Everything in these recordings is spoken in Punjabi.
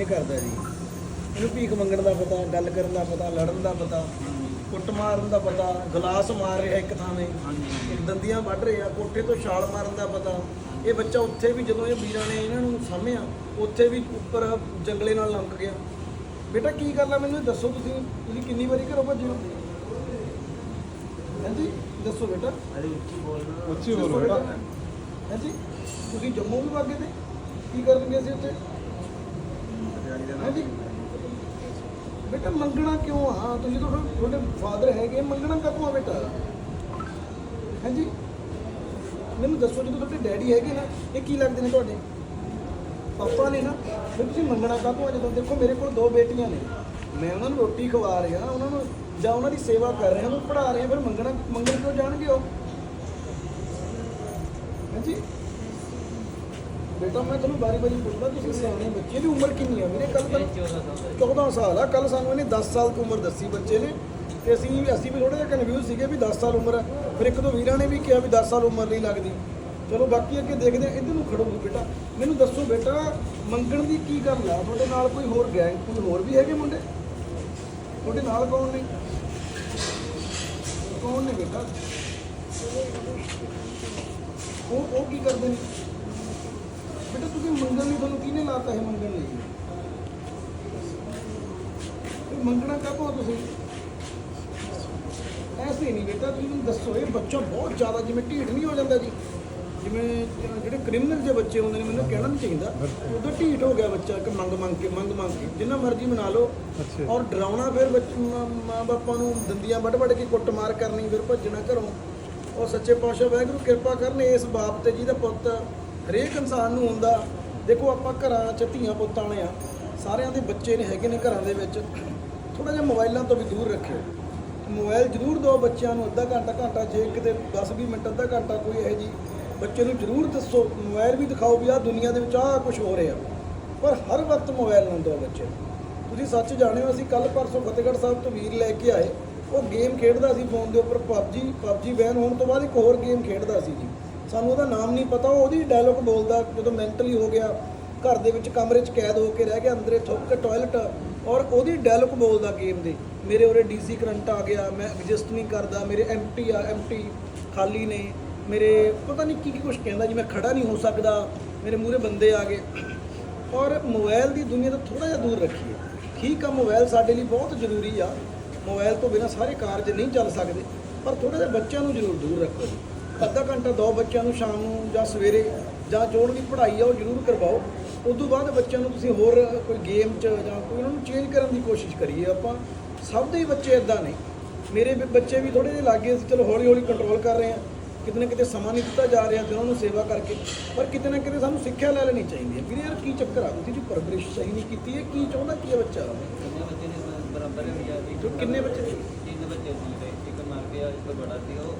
ਇਹ ਕਰਦਾ ਜੀ। ਇਹਨੂੰ ਭੀਖ ਮੰਗਣ ਦਾ ਪਤਾ ਗੱਲ ਕਰਨ ਦਾ ਪਤਾ ਲੜਨ ਦਾ ਪਤਾ ਕੁੱਟ ਮਾਰਨ ਦਾ ਪਤਾ ਗਲਾਸ ਮਾਰ ਰਿਹਾ ਇੱਕ ਥਾਵੇਂ। ਦੰਦੀਆਂ ਵੱਢ ਰਿਹਾ ਕੋਠੇ ਤੋਂ ਛਾਲ ਮਾਰਨ ਦਾ ਪਤਾ। ਇਹ ਬੱਚਾ ਉੱਥੇ ਵੀ ਜਦੋਂ ਇਹ ਵੀਰਾਂ ਨੇ ਇਹਨਾਂ ਨੂੰ ਸਾਹਮਿਆ ਉੱਥੇ ਵੀ ਉੱਪਰ ਜੰਗਲੇ ਨਾਲ ਲੰਘ ਗਿਆ। ਬੇਟਾ ਕੀ ਗੱਲ ਆ? ਮੈਨੂੰ ਇਹ ਦੱਸੋ ਤੁਸੀਂ। ਤੁਸੀਂ ਕਿੰਨੀ ਵਾਰੀ ਘਰੋਂ ਭੱਜੇ ਹੋ? ਹਾਂਜੀ ਦੱਸੋ ਬੇਟਾ। ਉੱਚੀ ਬੋਲ ਬੇਟਾ। ਹਾਂਜੀ ਤੁਸੀਂ ਜੰਮੂ ਵੀ ਵਾਗੇ ਤੇ? ਕੀ ਕਰਨ ਗਏ ਸੀ ਉੱਥੇ? ਹਾਂਜੀ। ਬੇਟਾ, ਮੰਗਣਾ ਕਿਉਂ ਆ? ਤੁਸੀਂ ਤਾਂ ਫਿਰ ਤੁਹਾਡੇ ਫਾਦਰ ਹੈਗੇ ਮੰਗਣਾ ਕਦੋਂ ਆ ਬੇਟਾ? ਹਾਂਜੀ। ਮੈਨੂੰ ਦੱਸੋ, ਜਦੋਂ ਤੁਹਾਡੇ ਡੈਡੀ ਹੈਗੇ ਨਾ, ਇਹ ਕੀ ਲੱਗਦੇ ਨੇ ਤੁਹਾਡੇ? ਪਾਪਾ ਨੇ ਨਾ, ਫਿਰ ਤੁਸੀਂ ਮੰਗਣਾ ਕਾਹਤੋਂ ਆ? ਜਦੋਂ ਦੇਖੋ, ਮੇਰੇ ਕੋਲ ਦੋ ਬੇਟੀਆਂ ਨੇ। ਮੈਂ ਉਹਨਾਂ ਨੂੰ ਰੋਟੀ ਖਵਾ ਰਿਹਾ, ਉਹਨਾਂ ਨੂੰ ਜਾਂ ਉਹਨਾਂ ਦੀ ਸੇਵਾ ਕਰ ਰਿਹਾ, ਉਹਨੂੰ ਪੜ੍ਹਾ ਰਿਹਾ, ਫਿਰ ਮੰਗਣਾ, ਮੰਗਣ ਕਿਉਂ ਜਾਣਗੇ ਉਹ? ਹਾਂਜੀ। ਬੇਟਾ, ਮੈਂ ਤੁਹਾਨੂੰ ਬਾਰੀ ਬਾਰੀ ਪੁੱਛਦਾ, ਤੁਸੀਂ ਸਿਆਣੇ ਬੱਚੇ ਦੀ ਉਮਰ ਕਿੰਨੀ ਆ? ਮੇਰੇ ਕੱਲ ਤੱਕ 14 ਸਾਲ ਆ। ਕੱਲ ਸਾਨੂੰ ਇਹਨੇ 10 ਸਾਲ ਦੀ ਉਮਰ ਦੱਸੀ ਬੱਚੇ ਨੇ। ਤੇ ਅਸੀਂ ਅਸੀਂ ਵੀ ਥੋੜਾ ਜਿਹਾ ਕਨਫਿਊਜ਼ ਸੀਗੇ ਵੀ 10 ਸਾਲ ਉਮਰ ਹੈ ਫਿਰ ਇੱਕ ਦੋ ਵੀਰਾਂ ਨੇ ਵੀ ਕਿਹਾ ਵੀ 10 ਸਾਲ ਉਮਰ ਨਹੀਂ ਲੱਗਦੀ। ਚਲੋ, ਬਾਕੀ ਅੱਗੇ ਦੇਖਦੇ ਆ ਇੱਧਰ ਨੂੰ ਖੜੋ ਬੇਟਾ। ਮੈਨੂੰ ਦੱਸੋ ਬੇਟਾ, ਮੰਗਣ ਦੀ ਕੀ ਗੱਲ ਆ? ਤੁਹਾਡੇ ਨਾਲ ਕੋਈ ਹੋਰ ਗੈਂਗ ਕੋਈ ਹੋਰ ਵੀ ਹੈਗੇ ਮੁੰਡੇ? ਤੁਹਾਡੇ ਨਾਲ ਕੌਣ ਨੇ? ਕੌਣ ਨੇ ਬੇਟਾ? ਉਹ ਉਹ ਕੀ ਕਰਦੇ ਨੇ? ਬੇਟਾ ਤੁਸੀਂ ਮੰਗਣ ਲਈ ਤੁਹਾਨੂੰ ਕਿਹਨੇ ਲਾਤਾ ਹੈ ਮੰਗਣ ਲਈ? ਮੰਗਣਾ ਕਾਹਤੋਂ ਤੁਸੀਂ? ਐਸੇ ਨਹੀਂ ਬੇਟਾ ਤੁਸੀਂ ਮੈਨੂੰ ਦੱਸੋ ਇਹ ਬੱਚਾ ਬਹੁਤ ਜ਼ਿਆਦਾ ਜਿਵੇਂ ਢੀਠ ਨਹੀਂ ਹੋ ਜਾਂਦਾ ਜੀ। ਜਿਵੇਂ ਜਿਹੜੇ ਕ੍ਰਿਮੀਨਲ ਜੇ ਬੱਚੇ ਹੁੰਦੇ ਨੇ ਮੈਨੂੰ ਕਹਿਣਾ ਨਹੀਂ ਚਾਹੀਦਾ। ਉਦੋਂ ਢੀਠ ਹੋ ਗਿਆ ਬੱਚਾ ਕਿ ਮੰਗ ਮੰਗ ਕੇ ਮੰਗ ਮੰਗ ਕੇ। ਜਿੰਨਾ ਮਰਜ਼ੀ ਮਨਾ ਲਓ। ਔਰ ਡਰਾਉਣਾ ਫਿਰ ਬੱਚ- ਮਾਂ ਮਾਂ ਬਾਪਾਂ ਨੂੰ ਦੰਦੀਆਂ ਵੱਢ ਵੱਢ ਕੇ ਕੁੱਟਮਾਰ ਕਰਨੀ ਫਿਰ ਭੱਜਣਾ ਘਰੋਂ। ਉਹ ਸੱਚੇ ਪਾਤਸ਼ਾਹ ਵਾਹਿਗੁਰੂ ਕਿਰਪਾ ਕਰਨ ਇਸ ਬਾਪ ਤੇ ਜਿਹਦਾ ਪੁੱਤ ਹਰੇਕ ਇਨਸਾਨ ਨੂੰ ਹੁੰਦਾ, ਦੇਖੋ ਆਪਾਂ ਘਰਾਂ 'ਚ ਧੀਆਂ ਪੁੱਤਾਂ ਵਾਲੇ ਆ, ਸਾਰਿਆਂ ਦੇ ਬੱਚੇ ਨੇ ਹੈਗੇ ਨੇ ਘਰਾਂ ਦੇ ਵਿੱਚ। ਥੋੜਾ ਜਿਹਾ ਮੋਬਾਈਲਾਂ ਤੋਂ ਵੀ ਦੂਰ ਰੱਖਿਓ। ਮੋਬਾਈਲ ਜ਼ਰੂਰ ਦਿਓ ਬੱਚਿਆਂ ਨੂੰ, ਅੱਧਾ ਘੰਟਾ ਘੰਟਾ ਜੇ ਕਿਤੇ 10-20 ਮਿੰਟ, ਅੱਧਾ ਘੰਟਾ ਕੋਈ ਇਹੋ ਜੀ ਬੱਚੇ ਨੂੰ ਜ਼ਰੂਰ ਦੱਸੋ, ਮੋਬਾਈਲ ਵੀ ਦਿਖਾਓ ਵੀ ਆਹ ਦੁਨੀਆ ਦੇ ਵਿੱਚ ਆਹ ਕੁਝ ਹੋ ਰਿਹਾ। ਪਰ ਹਰ ਵਕਤ ਮੋਬਾਈਲ ਨਾ ਦਿਓ ਬੱਚੇ। ਤੁਸੀਂ ਸੱਚ ਜਾਣਿਓ, ਅਸੀਂ ਕੱਲ ਪਰਸੋਂ ਫਤਿਹਗੜ੍ਹ ਸਾਹਿਬ ਤੋਂ ਵੀਰ ਲੈ ਕੇ ਆਏ। ਉਹ ਗੇਮ ਖੇਡਦਾ ਸੀ ਫੋਨ ਦੇ ਉੱਪਰ, ਪਬਜੀ ਪਬਜੀ ਬੈਨ ਹੋਣ ਤੋਂ ਬਾਅਦ ਇੱਕ ਹੋਰ ਗੇਮ ਖੇਡਦਾ ਸੀ ਜੀ। ਸਾਨੂੰ ਉਹਦਾ ਨਾਮ ਨਹੀਂ ਪਤਾ, ਉਹਦੀ ਡਾਇਲੋਗ ਬੋਲਦਾ, ਜਦੋਂ ਮੈਂਟਲੀ ਹੋ ਗਿਆ, ਘਰ ਦੇ ਵਿੱਚ ਕਮਰੇ 'ਚ ਕੈਦ ਹੋ ਕੇ ਰਹਿ ਗਿਆ, ਅੰਦਰੇ ਥੁੱਕ ਕੇ ਟਾਇਲਟ ਔਰ ਉਹਦੀ ਡਾਇਲੋਗ ਬੋਲਦਾ ਗੇਮ ਦੇ। ਮੇਰੇ ਉਰੇ ਡੀਸੀ ਕਰੰਟ ਆ ਗਿਆ, ਮੈਂ ਐਗਜਿਸਟ ਨਹੀਂ ਕਰਦਾ, ਮੇਰੇ ਐਮਟੀ ਆ ਐਮਟੀ ਖਾਲੀ ਨੇ। ਮੇਰੇ ਪਤਾ ਨਹੀਂ ਕੀ ਕੀ ਕੁਝ ਕਹਿੰਦਾ, ਜੀ ਮੈਂ ਖੜਾ ਨਹੀਂ ਹੋ ਸਕਦਾ, ਮੇਰੇ ਮੂਹਰੇ ਬੰਦੇ ਆ ਗਏ। ਔਰ ਮੋਬਾਈਲ ਦੀ ਦੁਨੀਆ ਤੋਂ ਥੋੜਾ ਜਿਹਾ ਦੂਰ ਰੱਖੀਏ। ਠੀਕ ਆ ਮੋਬਾਈਲ ਸਾਡੇ ਲਈ ਬਹੁਤ ਜ਼ਰੂਰੀ ਆ। ਮੋਬਾਈਲ ਤੋਂ ਬਿਨਾ ਸਾਰੇ ਕਾਰਜ ਨਹੀਂ ਚੱਲ ਸਕਦੇ, ਪਰ ਥੋੜਾ ਜਿਹਾ ਬੱਚਿਆਂ ਨੂੰ ਜ਼ਰੂਰ ਦੂਰ ਰੱਖੋ ਜੀ। ਅੱਧਾ ਘੰਟਾ ਦੋ ਬੱਚਿਆਂ ਨੂੰ ਸ਼ਾਮ ਨੂੰ ਜਾਂ ਸਵੇਰੇ ਜਾਂ ਜੋ ਉਹਨਾਂ ਦੀ ਪੜ੍ਹਾਈ ਆ ਉਹ ਜ਼ਰੂਰ ਕਰਵਾਓ। ਉਸ ਤੋਂ ਬਾਅਦ ਬੱਚਿਆਂ ਨੂੰ ਤੁਸੀਂ ਹੋਰ ਕੋਈ ਗੇਮ 'ਚ ਜਾਂ ਕੋਈ ਉਹਨਾਂ ਨੂੰ ਚੇਂਜ ਕਰਨ ਦੀ ਕੋਸ਼ਿਸ਼ ਕਰੀਏ। ਆਪਾਂ ਸਭ ਦੇ ਹੀ ਬੱਚੇ ਇਦਾਂ ਨੇ। ਮੇਰੇ ਵੀ ਬੱਚੇ ਵੀ ਥੋੜੇ ਜਿਹੇ ਲੱਗੇ ਸੀ। ਚਲੋ ਹੌਲੀ ਹੌਲੀ ਕੰਟਰੋਲ ਕਰ ਰਹੇ ਆ। ਕਿਤੇ ਨਾ ਕਿਤੇ ਸਮਾਂ ਨਹੀਂ ਦਿੱਤਾ ਜਾ ਰਿਹਾ ਤੇ ਉਹਨਾਂ ਨੂੰ ਸੇਵਾ ਕਰਕੇ। ਪਰ ਕਿਤੇ ਨਾ ਕਿਤੇ ਸਾਨੂੰ ਸਿੱਖਿਆ ਲੈ ਲੈਣੀ ਚਾਹੀਦੀ ਹੈ। ਵੀਰੇ ਯਾਰ ਕੀ ਚੱਕਰ ਆ? ਤੁਸੀਂ ਜੀ ਪਰਵਰਿਸ਼ ਸਹੀ ਨਹੀਂ ਕੀਤੀ ਇਹ ਕੀ ਚਾਹੁੰਦਾ? ਕੀ ਹੈ ਬੱਚਾ? ਕਿੰਨੇ ਬੱਚੇ ਨੇ ਬਰਾਬਰ ਹੋ ਜੋ ਕਿੰਨੇ ਬੱਚੇ ਸੀ? ਤਿੰਨ ਬੱਚੇ ਸੀ। ਤੇ ਇੱਕ ਮਰ ਗਿਆ ਇੱਕ ਬੜਾ ਸੀ। ਉਹ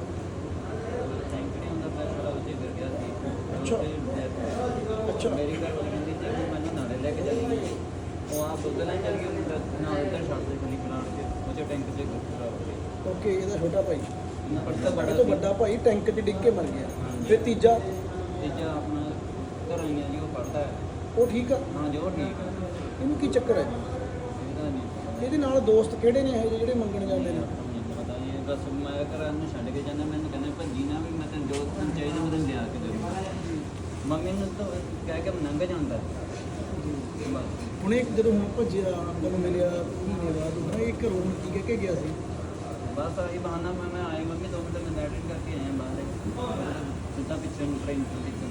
ਟੈਂਕ ਨਹੀਂ ਹੁੰਦਾ ਪੈਰ ਵਾਲਾ ਉੱਤੇ ਗਿਰ ਗਿਆ ਸੀ ਅੱਛਾ। ਅੱਛਾ। ਅੱਛਾ। ਮੇਰੀ ਘਰ ਵਾਲੀ ਕਹਿੰਦੀ ਸੀ ਕਿ ਮੈਨੂੰ ਨਾਲੇ ਲੈ ਕੇ ਚੱਲੀ ਉਹ ਆਪ ਦੁੱਧ ਲੈਣ ਚੱਲ ਗਈ ਉਹਨੂੰ ਨਾਲ ਇੱਧਰ ਛੱਡ ਦੇ ਖਲੀ ਪਲਾਂਟ ਕੇ ਉਹ 'ਚ ਟੈਂਕ 'ਚ ਖਰਾਬ ਹੋ ਗਈ ਓਕੇ ਇਹਦਾ ਛੋਟਾ ਭਾਈ। ਪੜਤਾ ਬੜਾ ਬੜਾ ਤੋਂ ਵੱਡਾ ਭਾਈ ਟੈਂਕ 'ਚ ਡਿੱਗ ਕੇ ਮਰ ਗਿਆ। ਫਿਰ ਤੀਜਾ? ਤੀਜਾ ਆਪਣਾ ਘਰ ਆਈਆਂ ਜੀ ਉਹ ਪੜਦਾ ਹੈ। ਉਹ ਠੀਕ ਆ? ਹਾਂ ਜੋ ਠੀਕ ਹੈ ਇਹਨੂੰ ਕੀ ਚੱਕਰ ਹੈ? ਇਹਦਾ ਨਾਲ ਦੋਸਤ ਕਿਹੜੇ ਨੇ ਇਹ ਜਿਹੇ ਜਿਹੜੇ ਮੰਗਣ ਜਾਂਦੇ ਨੇ? ਬਸ ਮੈਂ ਘਰਾਂ ਨੂੰ ਛੱਡ ਕੇ ਜਾਂਦਾ ਮੈਨੂੰ ਕਹਿੰਦਾ ਭੱਜੀ ਨਾ ਵੀ ਮੈਂ ਤੈਨੂੰ ਜੋ ਤੈਨੂੰ ਚਾਹੀਦਾ ਮੈਂ ਤੈਨੂੰ ਲਿਆ ਕੇ ਦੇਵਾਂਗਾ ਮੰਮੀ ਨੂੰ ਤਾਂ ਕਹਿ ਕੇ ਨੰਗ ਜਾਂਦਾ। ਬਸ। ਹੁਣ ਇੱਕ ਜਦੋਂ ਹੁਣ ਭੱਜਿਆ ਜਦੋਂ ਮਿਲਿਆ ਮਹੀਨੇ ਬਾਅਦ ਹੁਣ ਘਰੋਂ ਹੁਣ ਕੀ ਕਹਿ ਕੇ ਗਿਆ ਸੀ? ਬਸ ਆਹੀ ਬਹਾਨਾ ਮੈਂ ਮੈਂ ਆਇਆ ਮੰਮੀ ਦੋ ਮਿੰਟ ਮੈਂ ਐਡਿਟ ਕਰਕੇ ਆਇਆ ਬਾਹਰ। ਸਿੱਧਾ ਪਿੱਛੇ ਨੂੰ ਟ੍ਰੇਨ ਤੋਂ ਦਿੱਤਾ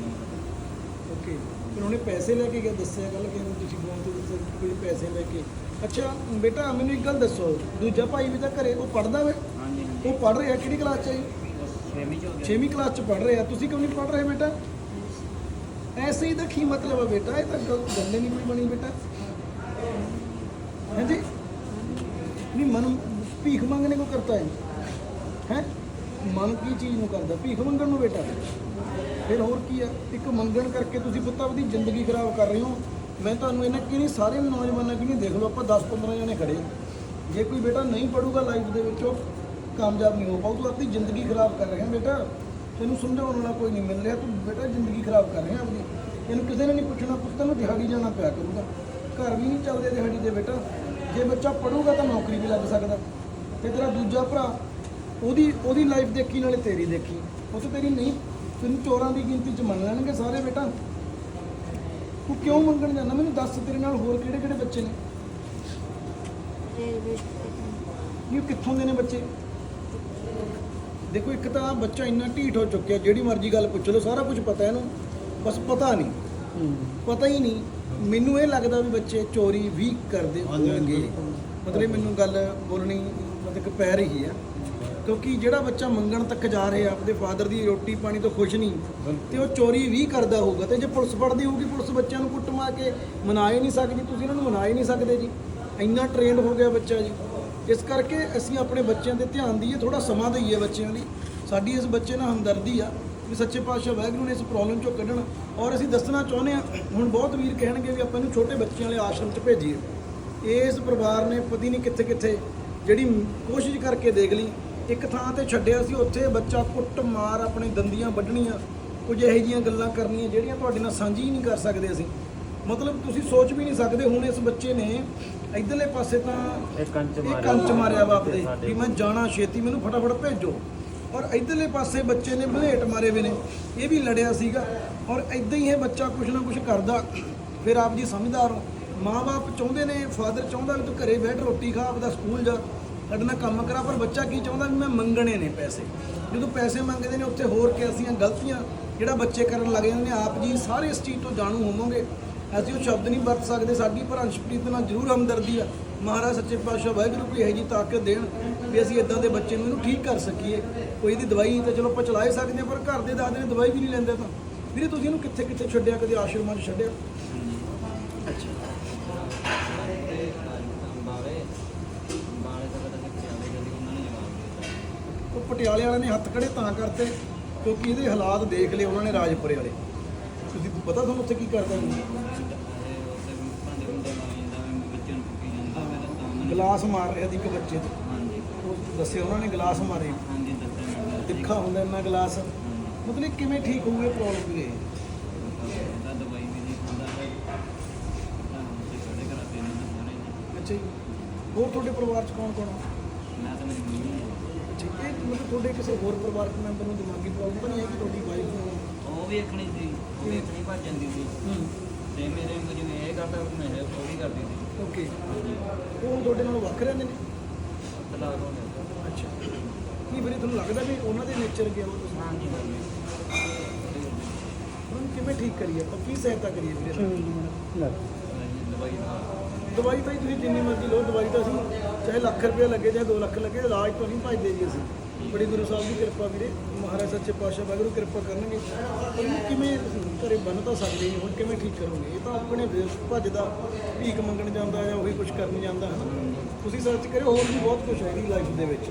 ਓਕੇ ਫਿਰ ਉਹਨੇ ਪੈਸੇ ਲੈ ਕੇ ਗਿਆ ਦੱਸਿਆ ਗੱਲ ਕਿ ਤੁਸੀਂ ਫੋਨ ਤੇ ਦੱਸਿਆ ਕੋਈ ਪੈਸੇ ਲੈ ਕੇ। ਅੱਛਾ ਬੇਟਾ ਮੈਨੂੰ ਇੱਕ ਗੱਲ ਦੱਸੋ ਦੂਜਾ ਭਾਈ ਵੀ ਤਾਂ ਘਰੇ ਉਹ ਪੜਦਾ ਵੇ? ਹਾਂਜੀ। ਉਹ ਪੜ ਰਿਹਾ ਕਿਹੜੀ ਕਲਾਸ 'ਚ ਹੈ ਜੀ? ਛੇਵੀਂ ਚ ਹੋ ਗਿਆ। 6ਵੀਂ ਕਲਾਸ 'ਚ ਪੜ ਰਿਹਾ। ਤੁਸੀਂ ਕਿਉਂ ਨਹੀਂ ਪੜ ਰਹੇ ਬੇਟਾ? ਐਸੇ ਹੀ ਤਾਂ ਕੀ ਮਤਲਬ ਹੈ ਬੇਟਾ? ਇਹ ਤਾਂ ਗੱਲ ਹੀ ਨਹੀਂ ਕੋਈ ਬਣੀ ਬੇਟਾ। ਹਾਂਜੀ ਨਹੀਂ ਮਨ ਭੀਖ ਮੰਗਣੇ ਕੋ ਕਰਤਾ ਹੈ। ਹੈ? ਮਨ ਕੀ ਚੀਜ਼ ਨੂੰ ਕਰਦਾ? ਭੀਖ ਮੰਗਣ ਨੂੰ ਬੇਟਾ। ਫਿਰ ਹੋਰ ਕੀ ਆ? ਇੱਕ ਮੰਗਣ ਕਰਕੇ ਤੁਸੀਂ ਪੁੱਤਾਂ ਦੀ ਜ਼ਿੰਦਗੀ ਖਰਾਬ ਕਰ ਰਹੇ ਹੋ। ਮੈਂ ਤੁਹਾਨੂੰ ਇਹਨਾਂ ਕਿ ਨਹੀਂ ਸਾਰੇ ਨੌਜਵਾਨਾਂ ਕਿ ਨਹੀਂ ਦੇਖ ਲਓ ਆਪਾਂ 10 15 ਜਣੇ ਖੜੇ ਹਾਂ। ਜੇ ਕੋਈ ਬੇਟਾ ਨਹੀਂ ਪੜੂਗਾ ਲਾਈਫ ਦੇ ਵਿੱਚ ਕਾਮਯਾਬ ਨਹੀਂ ਹੋ ਪਾਊ ਤੂੰ ਆਪਣੀ ਜ਼ਿੰਦਗੀ ਖਰਾਬ ਕਰ ਰਿਹਾ ਬੇਟਾ। ਤੈਨੂੰ ਸਮਝਾਉਣ ਵਾਲਾ ਕੋਈ ਨਹੀਂ ਮਿਲ ਰਿਹਾ ਤੂੰ ਬੇਟਾ ਜ਼ਿੰਦਗੀ ਖਰਾਬ ਕਰ ਰਿਹਾ ਆਪਣੀ। ਇਹਨੂੰ ਕਿਸੇ ਨੇ ਨਹੀਂ ਪੁੱਛਣਾ ਪੁੱਤਾਂ ਨੂੰ ਦਿਹਾੜੀ ਜਾਣਾ ਪਿਆ ਕਰੂਗਾ। ਘਰ ਵੀ ਨਹੀਂ ਚੱਲਦੇ ਦਿਹਾੜੀ ਦੇ ਬੇਟਾ। ਜੇ ਬੱਚਾ ਪੜੂਗਾ ਤਾਂ ਨੌਕਰੀ ਵੀ ਲੱਗ ਸਕਦਾ। ਤੇ ਤੇਰਾ ਦੂਜਾ ਭਰਾ ਉਹਦੀ ਉਹਦੀ ਲਾਈਫ ਦੇਖੀ ਨਾਲੇ ਤੇਰੀ ਦੇਖੀ। ਉਹ ਤਾਂ ਤੇਰੀ ਨਹੀਂ ਤੈਨੂੰ ਚੋਰਾਂ ਦੀ ਗਿਣਤੀ ਚ ਮੰਨ ਲੈਣਗੇ ਸਾਰੇ ਬੇਟਾ। ਤੂੰ ਕਿਉਂ ਮੰਗਣ ਜਾਂਦਾ? ਮੈਨੂੰ ਦੱਸ ਤੇਰੇ ਨਾਲ ਹੋਰ ਕਿਹੜੇ ਕਿਹੜੇ ਬੱਚੇ ਨੇ? ਇਹ ਕਿੱਥੋਂ ਦੇ ਨੇ ਬੱਚੇ? ਦੇਖੋ ਇੱਕ ਤਾਂ ਬੱਚਾ ਇੰਨਾ ਢੀਠ ਹੋ ਚੁੱਕਿਆ ਜਿਹੜੀ ਮਰਜ਼ੀ ਗੱਲ ਪੁੱਛ ਲਓ ਸਾਰਾ ਕੁਝ ਪਤਾ ਇਹਨੂੰ ਬਸ ਪਤਾ ਨਹੀਂ। ਪਤਾ ਹੀ ਨਹੀਂ। ਮੈਨੂੰ ਇਹ ਲੱਗਦਾ ਵੀ ਬੱਚੇ ਚੋਰੀ ਵੀ ਕਰਦੇ ਹੋਣਗੇ। ਮਤਲਬ ਮੈਨੂੰ ਗੱਲ ਬੋਲਣੀ ਮਤਲਬ ਕਿ ਪੈ ਰਹੀ ਆ। ਕਿਉਂਕਿ ਜਿਹੜਾ ਬੱਚਾ ਮੰਗਣ ਤੱਕ ਜਾ ਰਿਹਾ ਆਪਦੇ ਫਾਦਰ ਦੀ ਰੋਟੀ ਪਾਣੀ ਤੋਂ ਖੁਸ਼ ਨਹੀਂ ਤੇ ਉਹ ਚੋਰੀ ਵੀ ਕਰਦਾ ਹੋਊਗਾ। ਤੇ ਜੇ ਪੁਲਿਸ ਫੜਦੀ ਹੋਊਗੀ ਪੁਲਿਸ ਬੱਚਿਆਂ ਨੂੰ ਕੁੱਟ ਮਾਰ ਕੇ ਮਨਾ ਹੀ ਨਹੀਂ ਸਕਦੀ ਤੁਸੀਂ ਇਹਨਾਂ ਨੂੰ ਮਨਾ ਹੀ ਨਹੀਂ ਸਕਦੇ ਜੀ। ਇੰਨਾ ਟ੍ਰੇਨਡ ਹੋ ਗਿਆ ਬੱਚਾ ਜੀ। ਇਸ ਕਰਕੇ ਅਸੀਂ ਆਪਣੇ ਬੱਚਿਆਂ ਤੇ ਧਿਆਨ ਦਈਏ ਥੋੜਾ ਸਮਾਂ ਦਈਏ ਬੱਚਿਆਂ ਲਈ ਸਾਡੀ ਇਸ ਬੱਚੇ ਨਾਲ ਹਮਦਰਦੀ ਆ ਵੀ ਸੱਚੇ ਪਾਤਸ਼ਾਹ ਵਾਹਿਗੁਰੂ ਨੇ ਇਸ ਪ੍ਰੋਬਲਮ ਚੋਂ ਕੱਢਣ ਔਰ ਅਸੀਂ ਦੱਸਣਾ ਚਾਹੁੰਦੇ ਆ ਹੁਣ ਬਹੁਤ ਵੀਰ ਕਹਿਣਗੇ ਵੀ ਆਪਾਂ ਨੂੰ ਛੋਟੇ ਬੱਚਿਆਂ ਵਾਲੇ ਆਸ਼ਰਮ 'ਚ ਭੇਜੀਏ। ਇਸ ਪਰਿਵਾਰ ਨੇ ਪਤੀ ਨਹੀਂ ਕਿੱਥੇ ਕਿੱਥੇ ਜਿਹੜੀ ਕੋਸ਼ਿਸ਼ ਕਰਕੇ ਦੇਖ ਲਈ, ਇੱਕ ਥਾਂ ਤੇ ਛੱਡਿਆ ਸੀ, ਉੱਥੇ ਬੱਚਾ ਕੁੱਟ ਮਾਰ ਆਪਣੇ ਦੰਦੀਆਂ ਵੱਢਣੀਆਂ, ਕੁਝ ਇਹੋ ਜਿਹੀਆਂ ਗੱਲਾਂ ਕਰਨੀਆਂ ਜਿਹੜੀਆਂ ਤੁਹਾਡੇ ਨਾਲ ਸਾਂਝੀ ਨਹੀਂ ਕਰ ਸਕਦੇ ਅਸੀਂ। ਮਤਲਬ ਤੁਸੀਂ ਸੋਚ ਵੀ ਨਹੀਂ ਸਕਦੇ, ਹੁਣ ਇਸ ਬੱਚੇ ਨੇ ਇਧਰਲੇ ਪਾਸੇ ਤਾਂ ਇਹ ਕੰਚ ਇਹ ਮਾਰਿਆ ਕੰਚ ਮਾਰਿਆ ਬਾਪ ਦੇ ਸਾਡੇ ਵੀ ਮੈਂ ਜਾਣਾ ਛੇਤੀ ਮੈਨੂੰ ਫਟਾਫਟ ਭੇਜੋ। ਔਰ ਇਧਰਲੇ ਪਾਸੇ ਬੱਚੇ ਨੇ ਬਲੇਟ ਮਾਰੇ ਵੇ ਨੇ ਇਹ ਵੀ ਲੜਿਆ ਸੀਗਾ। ਔਰ ਇਦਾਂ ਹੀ ਇਹ ਬੱਚਾ ਕੁਛ ਨਾ ਕੁਛ ਕਰਦਾ ਫਿਰ ਆਪ ਜੀ ਸਮਝਦਾਰ ਹੋ। ਮਾਂ-ਬਾਪ ਚਾਹੁੰਦੇ ਨੇ ਫਾਦਰ ਚਾਹੁੰਦਾ ਵੀ ਤੂੰ ਘਰੇ ਬੈਠ ਰੋਟੀ ਖਾ ਆਪਦਾ ਸਕੂਲ ਜਾ ਸਾਡੇ ਨਾਲ ਕੰਮ ਕਰਾ ਪਰ ਬੱਚਾ ਕੀ ਚਾਹੁੰਦਾ ਵੀ ਮੈਂ ਮੰਗਣੇ ਨੇ ਪੈਸੇ। ਜਦੋਂ ਪੈਸੇ ਮੰਗਦੇ ਨੇ ਉੱਥੇ ਹੋਰ ਕਿਆਸੀਆਂ ਗਲਤੀਆਂ ਜਿਹੜਾ ਬੱਚੇ ਕਰਨ ਲੱਗ ਜਾਂਦੇ ਨੇ ਆਪ ਜੀ ਸਾਰੇ ਇਸ ਚੀਜ਼ ਤੋਂ ਜਾਣੂ ਹੋਵੋਗੇ। ਅਸੀਂ ਉਹ ਸ਼ਬਦ ਨਹੀਂ ਵਰਤ ਸਕਦੇ। ਸਾਡੀ ਪਰ ਅੰਸ਼ਪ੍ਰੀਤ ਨਾਲ ਜ਼ਰੂਰ ਹਮਦਰਦੀ ਆ। ਮਹਾਰਾਜ, ਸੱਚੇ ਪਾਤਸ਼ਾਹ ਵਾਹਿਗੁਰੂ ਕੋਈ ਇਹੋ ਜਿਹੀ ਤਾਕਤ ਦੇਣ ਵੀ ਅਸੀਂ ਇਦਾਂ ਦੇ ਬੱਚੇ ਨੂੰ ਇਹਨੂੰ ਠੀਕ ਕਰ ਸਕੀਏ। ਕੋਈ ਇਹਦੀ ਦਵਾਈ ਤਾਂ ਚਲੋ ਆਪਾਂ ਚਲਾ ਹੀ ਸਕਦੇ ਹਾਂ, ਪਰ ਘਰ ਦੇ ਦਾਦੇ ਨੇ ਦਵਾਈ ਵੀ ਨਹੀਂ ਲੈਂਦੇ ਤਾਂ। ਵੀਰੇ, ਤੁਸੀਂ ਇਹਨੂੰ ਕਿੱਥੇ ਕਿੱਥੇ ਛੱਡਿਆ? ਕਦੇ ਆਸ਼ਰਮਾਂ 'ਚ ਛੱਡਿਆ? ਅੱਛਾ ਉਹ ਪਟਿਆਲੇ ਵਾਲਿਆਂ ਨੇ ਹੱਥ ਖੜੇ ਤਾਂ ਕਰਤੇ, ਕਿਉਂਕਿ ਇਹਦੇ ਹਾਲਾਤ ਦੇਖ ਲਏ ਉਹਨਾਂ ਨੇ ਰਾਜਪੁਰੇ ਵਾਲੇ। ਪਤਾ ਤੁਹਾਨੂੰ ਉੱਥੇ ਕੀ ਕਰਦਾ ਹੁੰਦਾ ਨੂੰ ਗਲਾਸ ਮਾਰ ਰਿਹਾ ਸੀ ਇੱਕ ਬੱਚੇ ਤੇ। ਹਾਂਜੀ ਦੱਸਿਆ ਉਹਨਾਂ ਨੇ ਗਲਾਸ ਮਾਰੇ। ਹਾਂਜੀ ਦੱਸਿਆ ਤਿੱਖਾ ਹੁੰਦਾ ਇੰਨਾ ਗਲਾਸ। ਮਤਲਬ ਕਿਵੇਂ ਠੀਕ ਹੋਊਗੇ ਪ੍ਰੋਬਲਮ ਇਹ ਦਵਾਈ ਵੀ ਨਹੀਂ ਖਾਂਦਾ ਸਾਡੇ ਘਰ ਤੇ ਨਹੀਂ ਅੱਛਾ ਜੀ। ਹੋਰ ਤੁਹਾਡੇ ਪਰਿਵਾਰ 'ਚ ਕੌਣ ਕੌਣ ਆ? ਮੈਂ ਤਾਂ ਮੇਰੀ ਮੰਮੀ ਹੈ ਅੱਛਾ, ਇਹ ਮਤਲਬ ਤੁਹਾਡੇ ਕਿਸੇ ਹੋਰ ਪਰਿਵਾਰਕ ਮੈਂਬਰ ਨੂੰ ਦਿਮਾਗੀ ਪ੍ਰੋਬਲਮ ਨਹੀਂ ਹੈ ਕਿ ਤੁਹਾਡੀ ਵਾਈਫ ਨੂੰ? ਉਹ ਵੀ ਵੇਖਣੀ ਸੀ ਉਹ ਵੇਖਣੀ ਭੱਜ ਜਾਂਦੀ ਸੀ। ਤੇ ਮੇਰੇ ਨੂੰ ਜਿਵੇਂ ਇਹ ਕਰਦਾ ਮੈਂ ਉਹ ਵੀ ਕਰਦੀ ਸੀ। ਓਕੇ। ਉਹ ਤੁਹਾਡੇ ਨਾਲ ਵੱਖ ਰਹਿੰਦੇ ਨੇ? ਤਲਾਕ ਹੋ ਗਿਆ। ਅੱਛਾ। ਕੀ ਵੀਰੇ ਤੁਹਾਨੂੰ ਲੱਗਦਾ ਵੀ ਉਹਨਾਂ ਦੇ ਨੇਚਰ ਗਿਆ ਉਹ ਤੁਸੀਂ? ਹਾਂਜੀ ਨੂੰ ਕਿਵੇਂ ਠੀਕ ਕਰੀਏ ਆਪਾਂ? ਕੀ ਸਹਾਇਤਾ ਕਰੀਏ ਵੀਰੇ ਦਵਾਈ ਨਾਲ ਦਵਾਈ ਤਾਂ ਜੀ ਤੁਸੀਂ ਜਿੰਨੀ ਮਰਜ਼ੀ ਲਓ ਦਵਾਈ ਤਾਂ ਅਸੀਂ ਚਾਹੇ ਲੱਖ ਰੁਪਏ ਲੱਗੇ ਚਾਹੇ 2 ਲੱਖ ਲੱਗੇ ਇਲਾਜ ਤੋਂ ਨਹੀਂ ਭਜਦੇ ਜੀ ਅਸੀਂ। ਬੜੀ ਗੁਰੂ ਸਾਹਿਬ ਦੀ ਕਿਰਪਾ ਵੀਰੇ, ਮਹਾਰਾਜ ਸੱਚੇ ਪਾਤਸ਼ਾਹ ਵਾਹਿਗੁਰੂ ਕਿਰਪਾ ਕਰਨਗੇ। ਪਰ ਕਿਵੇਂ ਘਰੇ ਬੰਨ ਤਾਂ ਸਕਦੇ ਨਹੀਂ ਹੁਣ ਕਿਵੇਂ ਠੀਕ ਕਰੋਗੇ? ਇਹ ਤਾਂ ਆਪਣੇ ਵੇਸ ਭੱਜਦਾ ਭੀਖ ਮੰਗਣ ਜਾਂਦਾ ਜਾਂ ਉਹੀ ਕੁਝ ਕਰਨ ਜਾਂਦਾ, ਹੈ ਤੁਸੀਂ ਸਰਚ ਕਰਿਓ, ਹੋਰ ਵੀ ਬਹੁਤ ਕੁਝ ਹੈ ਲਾਈਫ ਦੇ ਵਿੱਚ।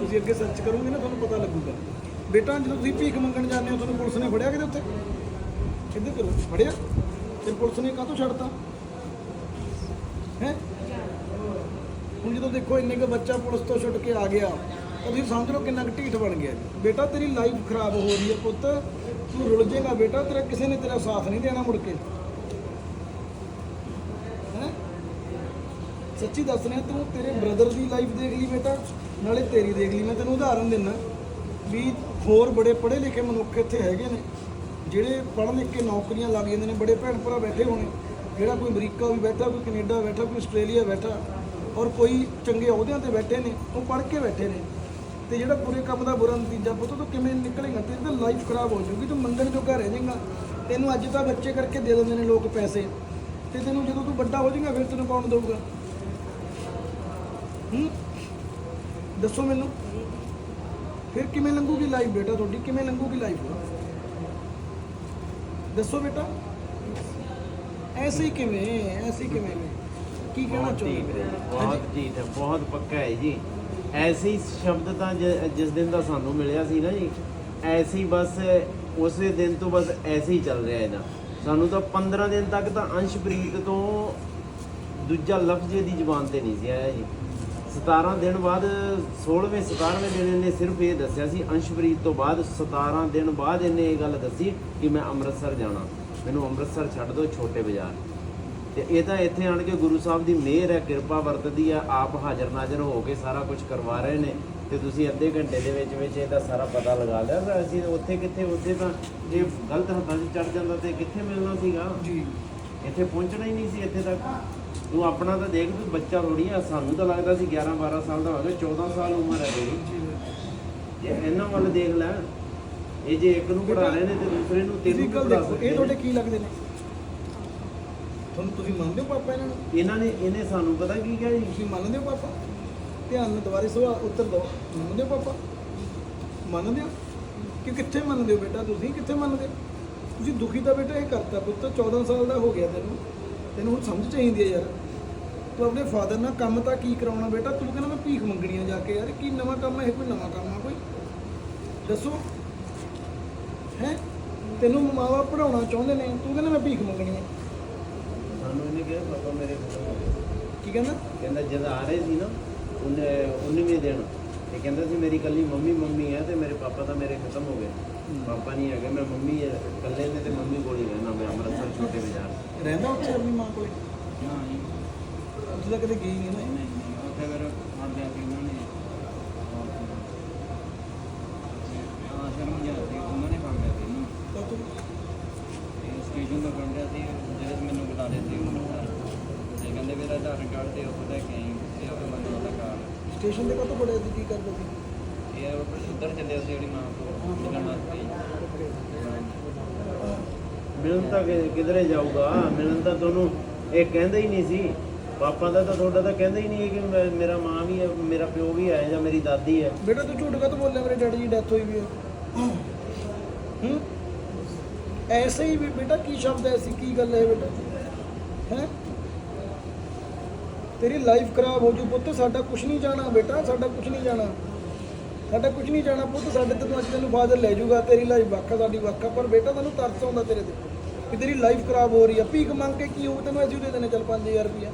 ਤੁਸੀਂ ਅੱਗੇ ਸਰਚ ਕਰੋਗੇ ਨਾ, ਤੁਹਾਨੂੰ ਪਤਾ ਲੱਗੂਗਾ। ਬੇਟਾ, ਜਦੋਂ ਤੁਸੀਂ ਭੀਖ ਮੰਗਣ ਜਾਂਦੇ ਹੋ, ਤੁਹਾਨੂੰ ਪੁਲਿਸ ਨੇ ਫੜਿਆ ਕਿਤੇ ਉੱਥੇ? ਕਿੱਧਰ ਕਰੋ? ਫੜਿਆ? ਤੇ ਪੁਲਿਸ ਨੇ ਕਾਹਤੋਂ ਛੱਡਤਾ? ਹੈ? ਹੁਣ ਜਦੋਂ ਦੇਖੋ, ਇੰਨੇ ਕੁ ਬੱਚਾ ਪੁਲਿਸ ਤੋਂ ਛੁੱਟ ਕੇ ਆ ਗਿਆ ਤਾਂ ਤੁਸੀਂ ਸਮਝ ਲਓ ਕਿੰਨਾ ਕੁ ਢੀਠ ਬਣ ਗਿਆ ਜੀ। ਬੇਟਾ, ਤੇਰੀ ਲਾਈਫ ਖਰਾਬ ਹੋ ਰਹੀ ਹੈ ਪੁੱਤ। ਤੂੰ ਰੁਲ ਜਾਏਗਾ ਬੇਟਾ, ਤੇਰਾ ਕਿਸੇ ਨੇ ਤੇਰਾ ਸਾਥ ਨਹੀਂ ਦੇਣਾ ਮੁੜ ਕੇ। ਹੈਂ? ਸੱਚੀ ਦੱਸ ਰਿਹਾ, ਤੂੰ ਤੇਰੇ ਬ੍ਰਦਰ ਦੀ ਲਾਈਫ ਦੇਖ ਲਈ ਬੇਟਾ। ਨਾਲੇ ਤੇਰੀ ਦੇਖ ਲਈ, ਮੈਂ ਤੈਨੂੰ ਉਦਾਹਰਨ ਦਿੰਦਾ। ਵੀ ਹੋਰ ਬੜੇ ਪੜ੍ਹੇ ਲਿਖੇ ਮਨੁੱਖ ਇੱਥੇ ਹੈਗੇ ਨੇ, ਜਿਹੜੇ ਪੜ੍ਹ ਲਿਖ ਕੇ ਨੌਕਰੀਆਂ ਲੱਗ ਜਾਂਦੇ ਨੇ, ਬੜੇ ਭੈਣ ਭਰਾ ਬੈਠੇ ਹੋਣੇ। ਜਿਹੜਾ ਕੋਈ ਅਮਰੀਕਾ ਵੀ ਬੈਠਾ, ਕੋਈ ਕੈਨੇਡਾ ਬੈਠਾ, ਕੋਈ ਆਸਟ੍ਰੇਲੀਆ ਬੈਠਾ, ਔਰ ਕੋਈ ਚੰਗੇ ਅਹੁਦਿਆਂ ਤੇ ਬੈਠੇ ਨੇ, ਉਹ ਪੜ੍ਹ ਕੇ ਬੈਠੇ ਨੇ। ਤੇ ਜਿਹੜਾ ਬੁਰੇ ਕੰਮ ਦਾ ਬੁਰਾ ਨਤੀਜਾ ਪੁੱਤ ਤੂੰ ਕਿਵੇਂ ਨਿਕਲੇਗਾ? ਤੇਰੀ ਤਾਂ ਲਾਈਫ ਖਰਾਬ ਹੋ ਜਾਊਗੀ ਤੂੰ ਮੰਗਣ ਜੋਗਾ ਰਹਿ ਜਾਏਗਾ। ਤੈਨੂੰ ਅੱਜ ਤਾਂ ਬੱਚੇ ਕਰਕੇ ਦੇ ਦਿੰਦੇ ਨੇ ਲੋਕ ਪੈਸੇ। ਤੇ ਤੈਨੂੰ ਜਦੋਂ ਤੂੰ ਵੱਡਾ ਹੋ ਜਾਏਗਾ ਫਿਰ ਤੈਨੂੰ ਕੌਣ ਦਊਗਾ? ਹੂੰ? ਦੱਸੋ ਮੈਨੂੰ। ਫਿਰ ਕਿਵੇਂ ਲੰਘੂਗੀ ਲਾਈਫ ਬੇਟਾ ਤੁਹਾਡੀ? ਕਿਵੇਂ ਲੰਘੂਗੀ ਲਾਈਫ ਦੱਸੋ ਬੇਟਾ। ਐਸੇ ਹੀ ਕਿਵੇਂ ਐਸੇ ਹੀ ਕਿਵੇਂ ਕੀ ਕਹਿਣਾ ਚਾਹੁੰਦੇ? ਜੀ। ਬਹੁਤ ਹੈ ਬਹੁਤ ਪੱਕਾ ਹੈ ਜੀ। ਐਸੀ ਸ਼ਬਦ ਤਾਂ ਜ- ਜਿਸ ਦਿਨ ਦਾ ਸਾਨੂੰ ਮਿਲਿਆ ਸੀ ਨਾ ਜੀ, ਐਸੀ ਬਸ, ਉਸੇ ਦਿਨ ਤੋਂ ਬਸ ਐਸੇ ਹੀ ਚੱਲ ਰਿਹਾ ਇਹਦਾ ਸਾਨੂੰ ਤਾਂ 15 ਦਿਨ ਤੱਕ ਤਾਂ ਅੰਸ਼ਪ੍ਰੀਤ ਤੋਂ ਦੂਜਾ ਲਫ਼ਜ਼ ਇਹਦੀ ਜ਼ੁਬਾਨ ਤੇ ਨਹੀਂ ਸੀ ਆਇਆ ਜੀ। 17 ਦਿਨ ਬਾਅਦ 16ਵੇਂ 17ਵੇਂ ਦਿਨ ਇਹਨੇ ਸਿਰਫ ਇਹ ਦੱਸਿਆ ਸੀ ਅੰਸ਼ਪ੍ਰੀਤ ਤੋਂ ਬਾਅਦ 17 ਦਿਨ ਬਾਅਦ ਇਹਨੇ ਇਹ ਗੱਲ ਦੱਸੀ ਕਿ ਮੈਂ ਅੰਮ੍ਰਿਤਸਰ ਜਾਣਾ। ਮੈਨੂੰ ਅੰਮ੍ਰਿਤਸਰ ਛੱਡ ਦਿਓ, ਛੋਟੇ ਬਾਜ਼ਾਰ। ਤੇ ਇਹ ਤਾਂ ਇੱਥੇ ਆਣ ਕੇ ਗੁਰੂ ਸਾਹਿਬ ਦੀ ਮਿਹਰ ਹੈ ਕਿਰਪਾ ਵਰਤਦੀ ਆ ਆਪ ਹਾਜ਼ਰ ਨਾਜ਼ਰ ਹੋ ਕੇ ਸਾਰਾ ਕੁਝ ਕਰਵਾ ਰਹੇ ਨੇ ਤੇ ਤੁਸੀਂ ਅੱਧੇ ਘੰਟੇ ਦੇ ਵਿੱਚ ਵਿੱਚ ਇਹਦਾ ਸਾਰਾ ਪਤਾ ਲਗਾ ਲਿਆ। ਪਰ ਅਸੀਂ ਉੱਥੇ ਕਿੱਥੇ ਉੱਥੇ ਤਾਂ ਜੇ ਗਲਤ ਹੱਥਾਂ 'ਚ ਚੜ ਜਾਂਦਾ ਤੇ ਕਿੱਥੇ ਮਿਲਣਾ ਸੀਗਾ? ਜੀ। ਇੱਥੇ ਪਹੁੰਚਣਾ ਹੀ ਨਹੀਂ ਸੀ ਇੱਥੇ ਤੱਕ। ਤੂੰ ਆਪਣਾ ਤਾਂ ਦੇਖ ਤੂੰ ਬੱਚਾ ਥੋੜੀ ਆ ਸਾਨੂੰ ਤਾਂ ਲੱਗਦਾ ਸੀ 11 12 ਸਾਲ ਦਾ ਹੋ ਗਿਆ 14 ਸਾਲ ਉਮਰ ਹੈ ਤੇਰੀ। ਜੇ। ਇਹਨਾਂ ਵੱਲ ਦੇਖ ਲੈ ਇਹ ਜੇ ਇੱਕ ਨੂੰ ਪੜਾ ਰਹੇ ਨੇ ਤੇ ਦੂਸਰੇ ਨੂੰ ਵੀ ਗੱਲ ਪੜਾ ਇਹ ਨੇ। ਤੁਹਾਡੇ ਕੀ ਲੱਗਦੇ ਨੇ? ਤੁਹਾਨੂੰ ਤੁਸੀਂ ਮੰਨਦੇ ਹੋ ਪਾਪਾ ਇਹਨਾਂ ਨੂੰ? ਇਹਨਾਂ ਨੇ ਇਹਨੇ ਸਾਨੂੰ ਪਤਾ ਕੀ ਕਿਹਾ ਜੀ? ਤੁਸੀਂ ਮੰਨਦੇ ਹੋ ਪਾਪਾ? ਧਿਆਨ ਨਾਲ ਦੁਬਾਰੇ ਸਵਾਲ ਉੱਤਰ ਦਿਓ। ਮੰਨਦੇ ਹੋ ਪਾਪਾ? ਮੰਨਦੇ ਹੋ? ਕਿ ਕਿੱਥੇ ਮੰਨਦੇ ਹੋ ਬੇਟਾ ਤੁਸੀਂ? ਕਿੱਥੇ ਮੰਨਦੇ ਹੋ? ਤੁਸੀਂ ਦੁਖੀ ਤਾਂ ਬੇਟਾ ਇਹ ਕਰਤਾ ਪੁੱਤ 14 ਸਾਲ ਦਾ ਹੋ ਗਿਆ ਤੈਨੂੰ। ਤੈਨੂੰ ਹੁਣ ਸਮਝ ਚਾਹੀਦੀ ਹੈ ਯਾਰ। ਤੂੰ ਆਪਣੇ ਫਾਦਰ ਨਾਲ ਕੰਮ ਤਾਂ ਕੀ ਕਰਾਉਣਾ ਬੇਟਾ? ਤੂੰ ਕਹਿੰਦਾ ਮੈਂ ਭੀਖ ਮੰਗਣੀਆਂ ਜਾ ਕੇ ਯਾਰ ਕੀ ਨਵਾਂ ਕੰਮ ਹੈ? ਇਹ ਕੋਈ ਨਵਾਂ ਕੰਮ ਆ ਕੋਈ? ਦੱਸੋ। ਹੈ? ਤੈਨੂੰ ਮਾਵਾ ਪੜਾਉਣਾ ਚਾਹੁੰਦੇ ਨੇ। ਤੂੰ ਕਹਿੰਦਾ ਮੈਂ ਭੀਖ ਮੰਗਣੀ ਸਾਨੂੰ ਇਹਨੇ ਕਿਹਾ ਪਾਪਾ ਮੇਰੇ ਖਤਮ ਹੋ ਗਏ। ਕੀ ਕਹਿੰਦਾ? ਕਹਿੰਦਾ ਜਦ ਆ ਰਹੇ ਸੀ ਨਾ ਉਹਨੇ 19ਵੇਂ ਦਿਨ ਇਹ ਕਹਿੰਦਾ ਸੀ ਮੇਰੀ ਕੱਲੀ ਮੰਮੀ ਮੰਮੀ ਹੈ ਤੇ ਮੇਰੇ ਪਾਪਾ ਤਾਂ ਮੇਰੇ ਖਤਮ ਹੋ ਗਏ। ਪਾਪਾ ਨਹੀਂ ਹੈਗੇ ਮੈਂ ਮੰਮੀ ਹੈ ਇਕੱਲੇ ਨੇ ਤੇ ਮੰਮੀ ਕੋਲ ਹੀ ਰਹਿਣਾ ਮੈਂ ਅੰਮ੍ਰਿਤਸਰ ਛੋਟੇ ਬਾਜ਼ਾਰ। ਰਹਿੰਦਾ ਉੱਥੇ ਆਪਣੀ ਮਾਂ ਕੋਲੇ? ਨਾ ਜੀ। ਉੱਥੇ ਤਾਂ ਕਦੇ ਗਈ ਨਹੀਂ ਨਾ? ਉੱਥੇ ਫਿਰ ਆਂਦੇ ਸੀ ਉਹਨਾਂ ਨੇ ਆ ਸ਼ਰਮ ਜਿਹਾ ਸੀ ਉਹਨਾਂ ਨੇ ਫੜ ਲਿਆ ਸੀ ਇਹਨੂੰ ਤਾਂ ਤੂੰ ਤੇ ਸਟੇਸ਼ਨ ਤੋਂ ਫੜ ਲਿਆ ਸੀ। ਰਹੇ ਸੀ ਉਹਨਾਂ ਨੇ। ਤੇ ਕਹਿੰਦੇ ਮੇਰਾ ਆਧਾਰ ਕਾਰਡ ਤੇ ਉਹ ਲੈ ਕੇ ਆਈ ਤੇ ਉਹ ਮੈਨੂੰ ਦਾ ਕਾਰਡ। ਸਟੇਸ਼ਨ ਦੇ ਕੋਲ ਬੜੇ ਸੀ ਕੀ ਕਰਦੇ ਸੀ? ਇਹ ਉੱਧਰ ਚੱਲਿਆ ਸੀ ਜਿਹੜੀ ਮਾਂ ਕੋਲ ਮਿਲਣ ਵਾਸਤੇ ਮਿਲਣ ਤਾਂ ਕਿ- ਕਿਧਰੇ ਜਾਊਗਾ ਮਿਲਣ ਤਾਂ ਤੁਹਾਨੂੰ ਇਹ ਕਹਿੰਦਾ ਹੀ ਨਹੀਂ ਸੀ। ਪਾਪਾ ਦਾ ਤਾਂ ਤੁਹਾਡਾ ਤਾਂ ਕਹਿੰਦਾ ਹੀ ਨਹੀਂ ਕਿ ਮੈਂ- ਮੇਰਾ ਮਾਂ ਵੀ ਹੈ ਮੇਰਾ ਪਿਓ ਵੀ ਹੈ ਜਾਂ ਮੇਰੀ ਦਾਦੀ ਹੈ। ਬੇਟਾ ਤੂੰ ਝੂਠ ਕਾ ਬੋਲਿਆ? ਮੇਰੇ ਡੈਡੀ ਦੀ ਡੈਥ ਹੋਈ ਵੀ ਹੈ। ਹੂੰ। ਐਸੇ ਹੀ ਵੀ ਬੇਟਾ ਕੀ ਸ਼ਬਦ ਹੈ? ਐਸੀ ਕੀ ਗੱਲ ਹੈ ਬੇਟਾ? ਹੈ? ਤੇਰੀ ਲਾਈਫ ਖਰਾਬ ਹੋ ਜੂ ਪੁੱਤ, ਸਾਡਾ ਕੁਝ ਨਹੀਂ ਜਾਣਾ ਬੇਟਾ, ਸਾਡਾ ਕੁਝ ਨਹੀਂ ਜਾਣਾ। ਸਾਡਾ ਕੁਝ ਨਹੀਂ ਜਾਣਾ ਪੁੱਤ, ਸਾਡੇ ਤੇ ਤੂੰ ਅੱਜ ਤੈਨੂੰ ਫਾਦਰ ਲੈ ਜਾਊਗਾ ਤੇਰੀ ਲਾਈਫ ਵਾਕਾ ਸਾਡੀ ਵਾਕਾ ਪਰ ਬੇਟਾ ਤੈਨੂੰ ਤਰਸ ਆਉਂਦਾ ਤੇਰੇ ਤੇ ਕਿ ਤੇਰੀ ਲਾਈਫ ਖਰਾਬ ਹੋ ਰਹੀ ਆ। ਭੀਖ ਮੰਗ ਕੇ ਕੀ ਹੋਊ, ਤੈਨੂੰ ਅਸੀਂ ਦੇ ਦੇਣੇ, ਚੱਲ 5000 ਰੁਪਇਆ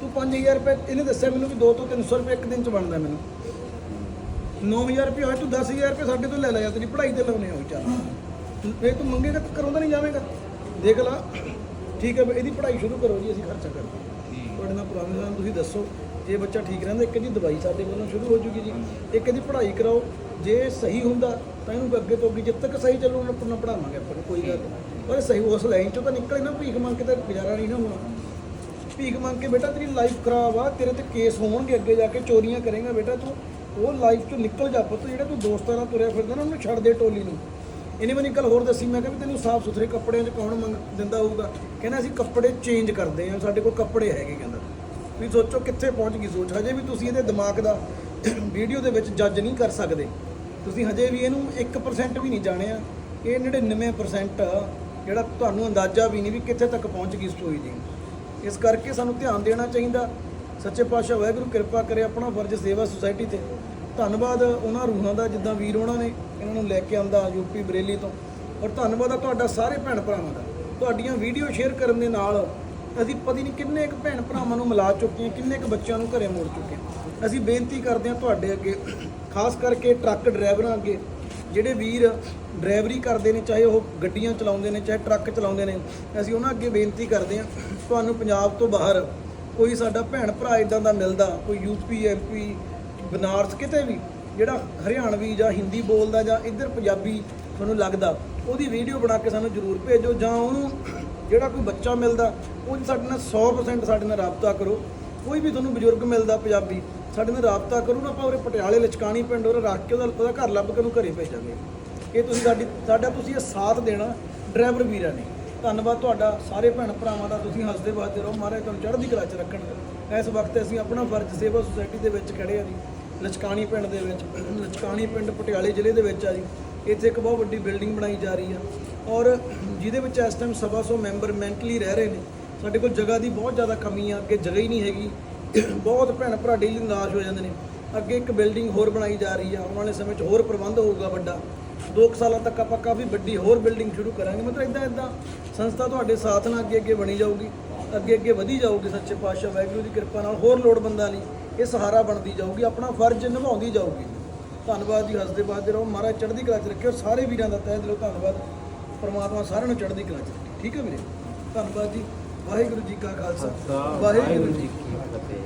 ਤੂੰ 5000 ਰੁਪਏ, ਇਹਨੇ ਦੱਸਿਆ ਮੈਨੂੰ ਕਿ 2 ਤੋਂ 300 ਰੁਪਏ ਇੱਕ ਦਿਨ ਚ ਬਣਦਾ ਮੈਨੂੰ। 9000 ਰੁਪਏ ਹੋਏ, ਤੂੰ 10000 ਰੁਪਏ ਸਾਡੇ ਤੋਂ ਲੈ ਲੈ ਜਾ ਤੇਰੀ ਪੜ੍ਹਾਈ ਤੇ ਲਾਉਣੇ ਹੋਈ ਚੱਲ ਫੇਰ ਤੂੰ ਮੰਗੇਗਾ ਤਾਂ ਕਰਾਉਂਦਾ ਨਹੀਂ ਜਾਵੇਂਗਾ। ਦੇਖ ਲਾ ਠੀਕ ਹੈ ਇਹਦੀ ਪੜ੍ਹਾਈ ਸ਼ੁਰੂ ਕਰੋ ਜੀ ਅਸੀਂ ਖਰਚਾ ਕਰਦੇ ਤੁਹਾਡੇ ਨਾਲ ਪੁਰਾਣੇ ਨਾਲ ਤੁਸੀਂ ਦੱਸੋ ਜੇ ਬੱਚਾ ਠੀਕ ਰਹਿੰਦਾ ਇੱਕ ਦੀ ਦਵਾਈ ਸਾਡੇ ਵੱਲੋਂ ਸ਼ੁਰੂ ਹੋ ਜੂਗੀ ਜੀ। ਇੱਕ ਦੀ ਪੜ੍ਹਾਈ ਕਰਾਓ ਜੇ ਸਹੀ ਹੁੰਦਾ ਤਾਂ ਇਹਨੂੰ ਅੱਗੇ ਤੋਂ ਅੱਗੇ ਜਿੱਦ ਤੱਕ ਸਹੀ ਚੱਲੂ ਉਹਨਾਂ ਨੂੰ ਪੜਾਵਾਂਗੇ ਆਪਾਂ ਨੂੰ ਕੋਈ ਗੱਲ ਨਹੀਂ। ਪਰ ਸਹੀ ਉਸ ਲਾਈਨ ਚੋਂ ਤਾਂ ਨਿਕਲੇ ਨਾ ਭੀਖ ਮੰਗ ਕੇ ਤਾਂ ਗੁਜ਼ਾਰਾ ਨਹੀਂ ਨਾ ਹੋਣਾ। ਭੀਖ ਮੰਗ ਕੇ ਬੇਟਾ ਤੇਰੀ ਲਾਈਫ ਖਰਾਬ ਆ ਤੇਰੇ ਤੇ ਕੇਸ ਹੋਣਗੇ ਅੱਗੇ ਜਾ ਕੇ ਚੋਰੀਆਂ ਕਰੇਗਾ ਬੇਟਾ ਤੂੰ। ਉਹ ਲਾਈਫ ਚੋਂ ਨਿਕਲ ਜਾ ਪੁੱਤ ਜਿਹੜੇ ਤੂੰ ਦੋਸਤਾਂ ਨਾਲ ਤੁਰਿਆ ਫਿਰਦਾ ਨਾ ਉਹਨੂੰ ਛੱਡ ਦੇ ਟੋਲੀ ਨੂੰ। ਇਹਨੇ ਮੈਨੂੰ ਇੱਕ ਗੱਲ ਹੋਰ ਦੱਸੀ, ਮੈਂ ਕਿਹਾ ਵੀ ਤੈਨੂੰ ਸਾਫ਼ ਸੁਥਰੇ ਕੱਪੜਿਆਂ 'ਚ ਕੌਣ ਮੰਗ ਦਿੰਦਾ ਹੋਊਗਾ? ਕਹਿੰਦਾ ਅਸੀਂ ਕੱਪੜੇ ਚੇਂਜ ਕਰਦੇ ਆ ਸਾਡੇ ਕੋਲ ਕੱਪੜੇ ਹੈਗੇ, ਕਹਿੰਦਾ। ਤੁਸੀਂ ਸੋਚੋ ਕਿੱਥੇ ਪਹੁੰਚ ਗਈ ਸੋਚ। ਹਜੇ ਵੀ ਤੁਸੀਂ ਇਹਦੇ ਦਿਮਾਗ ਦਾ ਵੀਡੀਓ ਦੇ ਵਿੱਚ ਜੱਜ ਨਹੀਂ ਕਰ ਸਕਦੇ। ਤੁਸੀਂ ਹਜੇ ਵੀ ਇਹਨੂੰ 1% ਵੀ ਨਹੀਂ ਜਾਣਿਆ। ਇਹ 99% ਜਿਹੜਾ ਤੁਹਾਨੂੰ ਅੰਦਾਜ਼ਾ ਵੀ ਨਹੀਂ ਵੀ ਕਿੱਥੇ ਤੱਕ ਪਹੁੰਚ ਗਈ ਸਟੋਰੀ ਦੀ। ਇਸ ਕਰਕੇ ਸਾਨੂੰ ਧਿਆਨ ਦੇਣਾ ਚਾਹੀਦਾ। ਸੱਚੇ ਪਾਤਸ਼ਾਹ ਵਾਹਿਗੁਰੂ ਕਿਰਪਾ ਕਰੇ ਆਪਣਾ ਫਰਜ਼ ਸੇਵਾ ਸੁਸਾਇਟੀ ਤੇ। ਧੰਨਵਾਦ ਉਹਨਾਂ ਰੂਹਾਂ ਦਾ ਜਿੱਦਾਂ ਵੀਰ ਉਹਨਾਂ ਨੇ, ਇਹਨਾਂ ਨੂੰ ਲੈ ਕੇ ਆਂਦਾ ਯੂਪੀ ਬਰੇਲੀ ਤੋਂ। ਔਰ ਧੰਨਵਾਦ ਆ ਤੁਹਾਡਾ ਸਾਰੇ ਭੈਣ ਭਰਾਵਾਂ ਦਾ। ਤੁਹਾਡੀਆਂ ਵੀਡੀਓ ਸ਼ੇਅਰ ਕਰਨ ਦੇ ਨਾਲ ਅਸੀਂ ਪਤਾ ਨਹੀਂ ਕਿੰਨੇ ਕੁ ਭੈਣ ਭਰਾਵਾਂ ਨੂੰ ਮਿਲਾ ਚੁੱਕੇ ਹਾਂ, ਕਿੰਨੇ ਕੁ ਬੱਚਿਆਂ ਨੂੰ ਘਰੇ ਮੋੜ ਚੁੱਕੇ ਹਾਂ। ਅਸੀਂ ਬੇਨਤੀ ਕਰਦੇ ਹਾਂ ਤੁਹਾਡੇ ਅੱਗੇ, ਖਾਸ ਕਰਕੇ ਟਰੱਕ ਡਰਾਈਵਰਾਂ ਅੱਗੇ, ਜਿਹੜੇ ਵੀਰ ਡਰਾਈਵਰੀ ਕਰਦੇ ਨੇ, ਚਾਹੇ ਉਹ ਗੱਡੀਆਂ ਚਲਾਉਂਦੇ ਨੇ, ਚਾਹੇ ਟਰੱਕ ਚਲਾਉਂਦੇ ਨੇ, ਅਸੀਂ ਉਹਨਾਂ ਅੱਗੇ ਬੇਨਤੀ ਕਰਦੇ ਹਾਂ, ਤੁਹਾਨੂੰ ਪੰਜਾਬ ਤੋਂ ਬਾਹਰ ਕੋਈ ਸਾਡਾ ਭੈਣ ਭਰਾ ਇਦਾਂ ਦਾ ਮਿਲਦਾ, ਕੋਈ ਯੂਪੀ ਐਮਪੀ ਬਨਾਰਸ ਕਿਤੇ ਵੀ, ਜਿਹੜਾ ਹਰਿਆਣਵੀ ਜਾਂ ਹਿੰਦੀ ਬੋਲਦਾ ਜਾਂ ਇੱਧਰ ਪੰਜਾਬੀ ਤੁਹਾਨੂੰ ਲੱਗਦਾ, ਉਹਦੀ ਵੀਡੀਓ ਬਣਾ ਕੇ ਸਾਨੂੰ ਜ਼ਰੂਰ ਭੇਜੋ ਜਾਂ ਉਹਨੂੰ ਜਿਹੜਾ ਕੋਈ ਬੱਚਾ ਮਿਲਦਾ, ਉਹ ਸਾਡੇ ਨਾਲ 100% ਸਾਡੇ ਨਾਲ ਰਾਬਤਾ ਕਰੋ। ਕੋਈ ਵੀ ਤੁਹਾਨੂੰ ਬਜ਼ੁਰਗ ਮਿਲਦਾ ਪੰਜਾਬੀ, ਸਾਡੇ ਨਾਲ ਰਾਬਤਾ ਕਰੋ ਨਾ, ਆਪਾਂ ਉਰੇ ਪਟਿਆਲੇ, ਲਚਕਾਣੀ ਪਿੰਡ ਉਰੇ ਰੱਖ ਕੇ ਉਹਦਾ ਉਹਦਾ ਘਰ ਲੱਭ ਕੇ ਉਹਨੂੰ ਘਰੇ ਭੇਜਾਂਗੇ। ਇਹ ਤੁਸੀਂ ਸਾਡੀ, ਸਾਡਾ ਤੁਸੀਂ ਇਹ ਸਾਥ ਦੇਣਾ ਡਰਾਈਵਰ ਵੀਰਾਂ ਨੇ। ਧੰਨਵਾਦ ਤੁਹਾਡਾ, ਸਾਰੇ ਭੈਣ ਭਰਾਵਾਂ ਦਾ, ਤੁਸੀਂ ਹੱਸਦੇ ਵੱਸਦੇ ਰਹੋ, ਮਹਾਰਾਜ ਤੁਹਾਨੂੰ ਚੜ੍ਹਦੀ ਕਲਾ 'ਚ ਰੱਖਣ ਇਸ ਵਕਤ ਅਸੀਂ ਆਪਣਾ ਫਰਜ਼ ਸੇਵਾ ਸੁਸਾਇਟੀ ਦੇ ਵਿੱਚ ਖੜੇ ਆ ਜੀ। ਲਚਕਾਣੀ ਪਿੰਡ ਦੇ ਵਿੱਚ, ਲਚਕਾਣੀ ਪਿੰਡ ਪਟਿਆਲੇ ਜ਼ਿਲ੍ਹੇ ਦੇ ਵਿੱਚ ਆ ਜੀ। ਇੱਥੇ ਇੱਕ ਬਹੁਤ ਵੱਡੀ ਬਿਲਡਿੰਗ ਬਣਾਈ ਜਾ ਰਹੀ ਆ। ਔਰ ਜਿਹਦੇ ਵਿੱਚ ਇਸ ਟਾਈਮ ਸਵਾ ਸੌ ਮੈਂਬਰ ਮੈਂਟਲੀ ਰਹਿ ਰਹੇ ਨੇ। ਸਾਡੇ ਕੋਲ ਜਗ੍ਹਾ ਦੀ ਬਹੁਤ ਜ਼ਿਆਦਾ ਕਮੀ ਆ, ਅੱਗੇ ਜਗ੍ਹਾ ਹੀ ਨਹੀਂ ਹੈਗੀ। ਬਹੁਤ ਭੈਣ ਭਰਾ ਡੇਲੀ ਨਿਰਾਸ਼ ਹੋ ਜਾਂਦੇ ਨੇ। ਅੱਗੇ ਇੱਕ ਬਿਲਡਿੰਗ ਹੋਰ ਬਣਾਈ ਜਾ ਰਹੀ ਆ। ਆਉਣ ਵਾਲੇ ਸਮੇਂ 'ਚ ਹੋਰ ਪ੍ਰਬੰਧ ਹੋਊਗਾ ਵੱਡਾ। ਦੋ ਕੁ ਸਾਲਾਂ ਤੱਕ ਆਪਾਂ ਕਾਫੀ ਵੱਡੀ ਹੋਰ ਬਿਲਡਿੰਗ ਸ਼ੁਰੂ ਕਰਾਂਗੇ। ਮਤਲਬ ਇਦਾਂ ਇਦਾਂ ਸੰਸਥਾ ਤੁਹਾਡੇ ਸਾਥ ਨਾਲ ਅੱਗੇ ਅੱਗੇ ਬਣੀ ਜਾਊਗੀ। ਅੱਗੇ ਅੱਗੇ ਵਧੀ ਜਾਊਗੀ ਸੱਚੇ ਪਾਤਸ਼ਾਹ ਵਾਹਿਗੁਰੂ ਦੀ ਕਿਰਪਾ ਨਾਲ। ਹੋਰ ਲੋੜਵੰਦਾਂ ਲਈ ਇਹ ਸਹਾਰਾ ਬਣਦੀ ਜਾਊਗੀ ਆਪਣਾ ਫਰਜ਼ ਨਿਭਾਉਂਦੀ ਜਾਊਗੀ। ਧੰਨਵਾਦ ਜੀ ਹੱਸਦੇ ਬਾਦੇ ਰਹੋ। ਮਹਾਰਾਜ ਚੜ੍ਹਦੀ ਕਲਾ 'ਚ ਰੱਖਿਓ। ਸਾਰੇ ਵੀਰਾਂ ਦਾ ਤਹਿ ਦਿਲੋਂ ਧੰਨਵਾਦ। ਪਰਮਾਤਮਾ ਸਾਰਿਆਂ ਨੂੰ ਚੜ੍ਹਦੀ ਕਲਾ 'ਚ ਰੱਖੇ। ਠੀਕ ਹੈ ਵੀਰੇ? ਧੰਨਵਾਦ ਜੀ। ਵਾਹਿਗੁਰੂ ਜੀ ਕਾ ਖਾਲਸਾ। ਵਾਹਿਗੁਰੂ ਜੀ ਕੀ ਕੀ